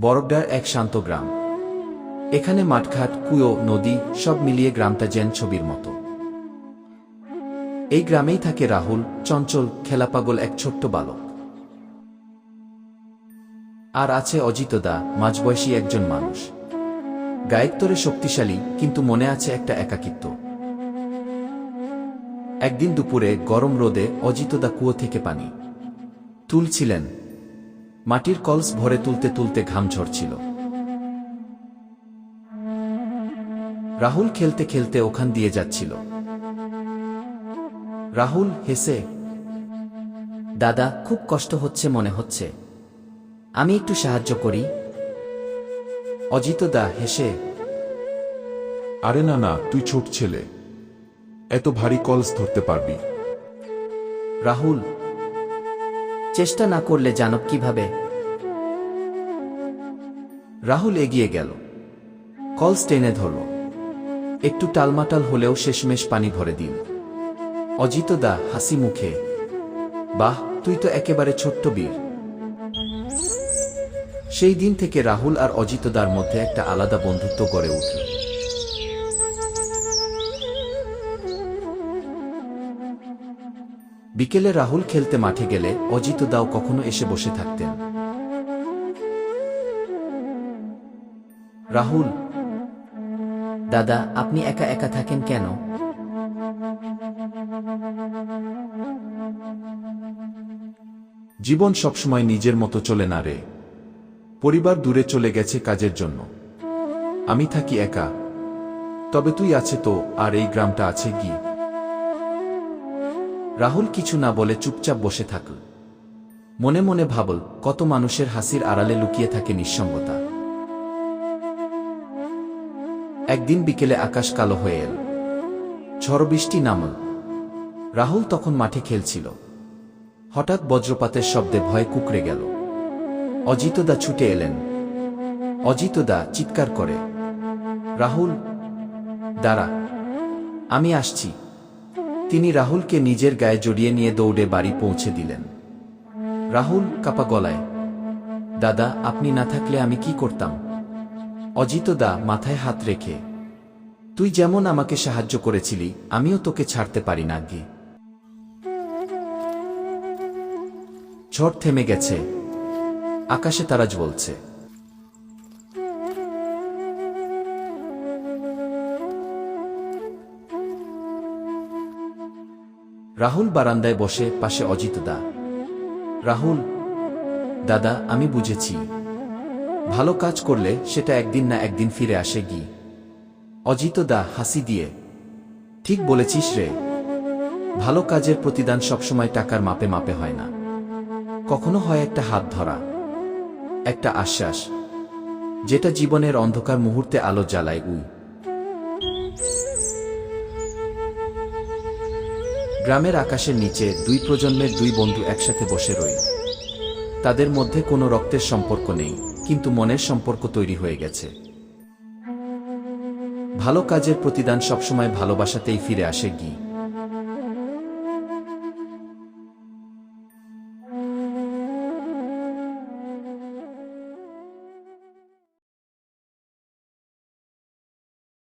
বরগডার এক শান্ত গ্রাম। এখানে মাঠঘাট, কুয়ো, নদী সব মিলিয়ে গ্রামটা যেন ছবির মতো। এই গ্রামেই থাকে রাহুল, চঞ্চল, খেলাপাগল এক ছোট্ট বালক। আর আছে অজিতদা, মাঝবয়সী একজন মানুষ। গায়কতরে শক্তিশালী, কিন্তু মনে আছে একটা একাকিত্ব। একদিন দুপুরে গরম রোদে অজিতদা কুয়ো থেকে পানি। তুলছিলেন মাটির কলস ভরে তুলতে তুলতে ঘাম ঝরছিল। রাহুল খেলতে খেলতে ওখান দিয়ে যাচ্ছিল। রাহুল হেসে দাদা খুব কষ্ট হচ্ছে মনে হচ্ছে। আমি একটু সাহায্য করি। অজিত দা হেসে আরে না না তুই ছোট ছেলে। এত ভারী কলস ধরতে পারবি। রাহুল চেষ্টা না করলে জানব কীভাবে। রাহুল এগিয়ে গেল। কলস টেনে ধরল। একটু টালমাটাল হলেও শেষমেশ পানি ভরে দিল। অজিতদা হাসি মুখে, বাহ, তুই তো একেবারে ছোট্ট বীর। সেই দিন থেকে রাহুল আর অজিতদার মধ্যে একটা আলাদা বন্ধুত্ব গড়ে উঠল। বিকেলে রাহুল খেলতে মাঠে গেলে অজিত দাও কখনো এসে বসে থাকতেন। রাহুল, দাদা, আপনি একা একা থাকেন কেন? জীবন সবসময় নিজের মতো চলে না রে। পরিবার দূরে চলে গেছে কাজের জন্য। আমি থাকি একা। তবে তুই আছে তো, আর এই গ্রামটা আছে কি? রাহুল কিছু না বলে চুপচাপ বসে থাকল মনে মনে ভাবল, কত মানুষের হাসির আড়ালে লুকিয়ে থাকে নিঃসঙ্গতা। একদিন বিকেলে আকাশ কালো হয়ে এল। ঝড় বৃষ্টি নামল। রাহুল তখন মাঠে খেলছিল। হঠাৎ বজ্রপাতের শব্দে ভয়ে কুকড়ে গেল। অজিতদা ছুটে এলেন। অজিতদা চিৎকার করে, রাহুল, দাঁড়া, আমি আসছি। তিনি রাহুলকে নিজের গায়ে জড়িয়ে নিয়ে দৌড়ে বাড়ি পৌঁছে দিলেন। রাহুল কাপা গলায়, দাদা, আপনি না থাকলে আমি কি করতাম? অজিত দা মাথায় হাত রেখে, তুই যেমন আমাকে সাহায্য করেছিলি, আমিও তোকে ছাড়তে পারি না গিয়ে ঝড় থেমে গেছে। আকাশে তারা জ্বলছে। রাহুল বারান্দায় বসে পাশে অজিত দা। রাহুল, দাদা, আমি বুঝেছি। ভালো কাজ করলে সেটা একদিন না একদিন ফিরে আসে গি। অজিত দা হাসি দিয়ে, ঠিক বলেছিস রে। ভালো কাজের প্রতিদান সবসময় টাকার মাপে মাপে হয় না। কখনো হয় একটা হাত ধরা, একটা আশ্বাস, যেটা জীবনের অন্ধকার মুহূর্তে আলো জ্বালায় উই। গ্রামের আকাশের নিচে দুই প্রজন্মের দুই বন্ধু একসাথে বসে রইল। তাদের মধ্যে কোনো রক্তের সম্পর্ক নেই, কিন্তু মনের সম্পর্ক তৈরি হয়ে গেছে। ভালো কাজের প্রতিদান সবসময় ভালোবাসাতেই ফিরে আসে গি।